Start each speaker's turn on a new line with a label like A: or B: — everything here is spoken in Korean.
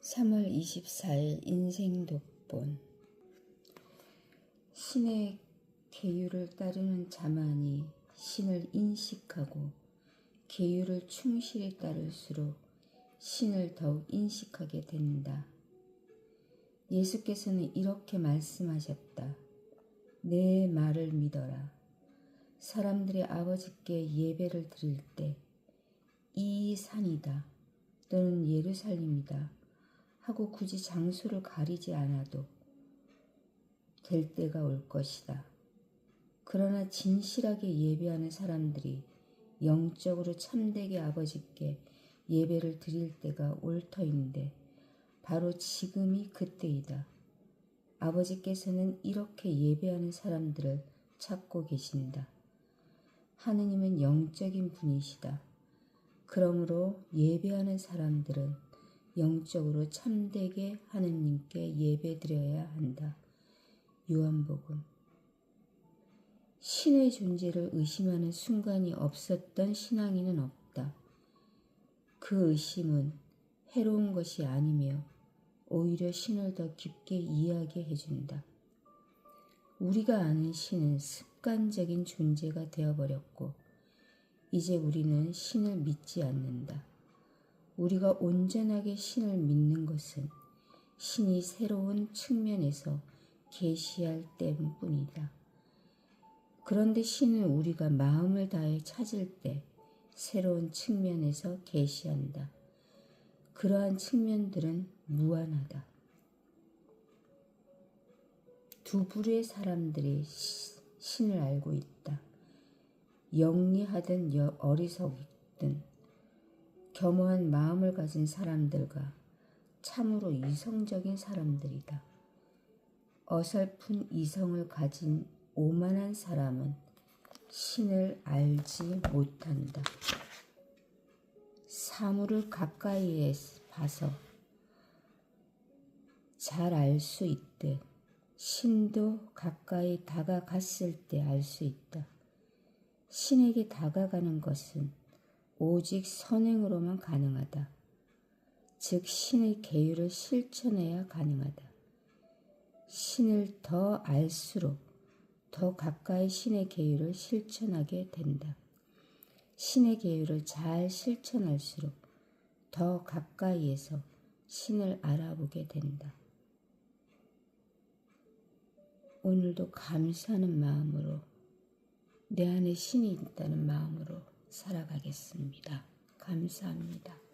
A: 3월 24일 인생 독본 신의 계율을 따르는 자만이 신을 인식하고 계율을 충실히 따를수록 신을 더욱 인식하게 된다. 예수께서는 이렇게 말씀하셨다. 내 말을 믿어라. 사람들이 아버지께 예배를 드릴 때 이 산이다 또는 예루살렘이다 하고 굳이 장소를 가리지 않아도 될 때가 올 것이다. 그러나 진실하게 예배하는 사람들이 영적으로 참되게 아버지께 예배를 드릴 때가 올 터인데 바로 지금이 그때이다. 아버지께서는 이렇게 예배하는 사람들을 찾고 계신다. 하느님은 영적인 분이시다. 그러므로 예배하는 사람들은 영적으로 참되게 하느님께 예배드려야 한다. 요한복음 신의 존재를 의심하는 순간이 없었던 신앙인은 없다. 그 의심은 해로운 것이 아니며 오히려 신을 더 깊게 이해하게 해준다. 우리가 아는 신은 습관적인 존재가 되어버렸고, 이제 우리는 신을 믿지 않는다. 우리가 온전하게 신을 믿는 것은 신이 새로운 측면에서 계시할 때뿐이다. 그런데 신은 우리가 마음을 다해 찾을 때 새로운 측면에서 계시한다. 그러한 측면들은 무한하다. 두 부류의 사람들이 신을 알고 있다. 영리하든 어리석든 겸허한 마음을 가진 사람들과 참으로 이성적인 사람들이다. 어설픈 이성을 가진 오만한 사람은 신을 알지 못한다. 사물을 가까이에 봐서 잘 알 수 있듯 신도 가까이 다가갔을 때 알 수 있다. 신에게 다가가는 것은 오직 선행으로만 가능하다. 즉, 신의 계율을 실천해야 가능하다. 신을 더 알수록 더 가까이 신의 계율을 실천하게 된다. 신의 계율을 잘 실천할수록 더 가까이에서 신을 알아보게 된다. 오늘도 감사하는 마음으로 내 안에 신이 있다는 마음으로 살아가겠습니다. 감사합니다.